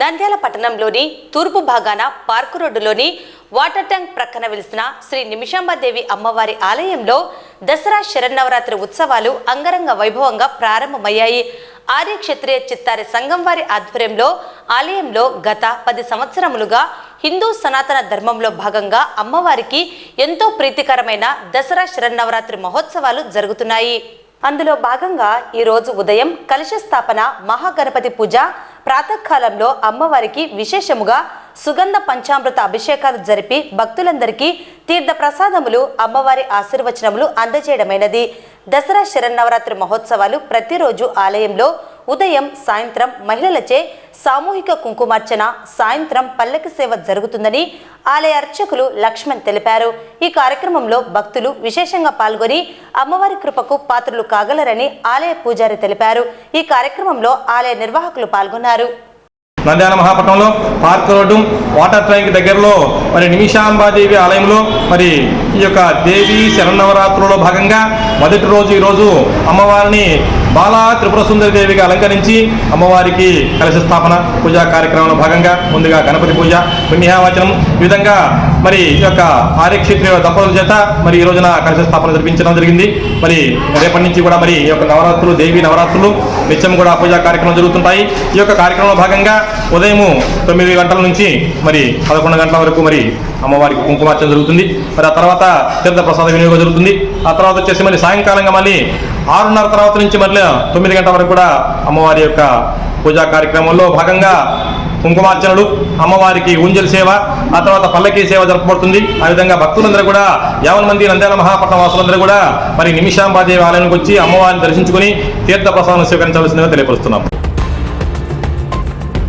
నంద్యాల పట్టణంలోని తూర్పు భాగాన పార్కు రోడ్డులోని వాటర్ ట్యాంక్ ప్రక్కన వెలిసిన శ్రీ నిమిషాంబాదేవి అమ్మవారి ఆలయంలో దసరా శరన్నవరాత్రి ఉత్సవాలు అంగరంగ వైభవంగా ప్రారంభమయ్యాయి. ఆర్య క్షత్రియ చిత్తారి సంఘం వారి ఆధ్వర్యంలో ఆలయంలో గత పది సంవత్సరములుగా హిందూ సనాతన ధర్మంలో భాగంగా అమ్మవారికి ఎంతో ప్రీతికరమైన దసరా శరన్నవరాత్రి మహోత్సవాలు జరుగుతున్నాయి. అందులో భాగంగా ఈరోజు ఉదయం కలశ స్థాపన మహాగణపతి పూజ ప్రాతకాలంలో అమ్మవారికి విశేషముగా సుగంధ పంచామృత అభిషేకాలు జరిపి భక్తులందరికీ తీర్థ ప్రసాదములు అమ్మవారి ఆశీర్వచనములు అందజేయడమైనది. దసరా శరన్నవరాత్రి మహోత్సవాలు ప్రతిరోజు ఆలయంలో ఉదయం సాయంత్రం మహిళలచే సామూహిక కుంకుమార్చన సాయంత్రం పల్లకి సేవ జరుగుతుందని ఆలయ అర్చకులు లక్ష్మణ్ తెలిపారు. ఈ కార్యక్రమంలో భక్తులు విశేషంగా పాల్గొని అమ్మవారి కృపకు పాత్రలు కాగలరని ఆలయ పూజారి తెలిపారు. ఈ కార్యక్రమంలో ఆలయ నిర్వాహకులు పాల్గొన్నారు. నంద్యాల మహాపట్నంలో పార్క్ రోడ్డు వాటర్ ట్యాంక్ దగ్గరలో మరి నిమిషాంబాదేవి ఆలయంలో మరి ఈ యొక్క దేవి శరన్నవరాత్రులలో భాగంగా మొదటి రోజు ఈరోజు అమ్మవారిని బాలా త్రిపుర సుందరి దేవిగా అలంకరించి అమ్మవారికి కలశ స్థాపన పూజా కార్యక్రమంలో భాగంగా ముందుగా గణపతి పూజ పుణ్యావచనం విధంగా మరి ఈ యొక్క ఆర్యక్షేత్ర దంపతుల చేత మరి ఈ రోజున కలశ స్థాపన జరిపించడం జరిగింది. మరి రేపటి నుంచి కూడా మరి ఈ యొక్క నవరాత్రులు దేవి నవరాత్రులు నిత్యం కూడా పూజా కార్యక్రమం జరుగుతుంటాయి. ఈ యొక్క కార్యక్రమంలో భాగంగా ఉదయం తొమ్మిది గంటల నుంచి మరి పదకొండు గంటల వరకు మరి అమ్మవారికి కుంకుమార్చన జరుగుతుంది. మరి ఆ తర్వాత తీర్థ ప్రసాద వినియోగం జరుగుతుంది. ఆ తర్వాత వచ్చేసి మరి సాయంకాలంగా మళ్ళీ ఆరున్నర తర్వాత నుంచి మళ్ళీ తొమ్మిది గంటల వరకు కూడా అమ్మవారి యొక్క పూజా కార్యక్రమంలో భాగంగా కుంకుమార్చనలు అమ్మవారికి ఊంజల్ సేవ ఆ తర్వాత పల్లకీ సేవ జరపబడుతుంది. ఆ విధంగా భక్తులందరూ కూడా యావన్ మంది నంద్యాల మహాపట్నం వాసులందరూ కూడా మరి నిమిషాంబాదేవి ఆలయానికి వచ్చి అమ్మవారిని దర్శించుకుని తీర్థ ప్రసాదం స్వీకరించవలసిందిగా తెలియపరుస్తున్నాం.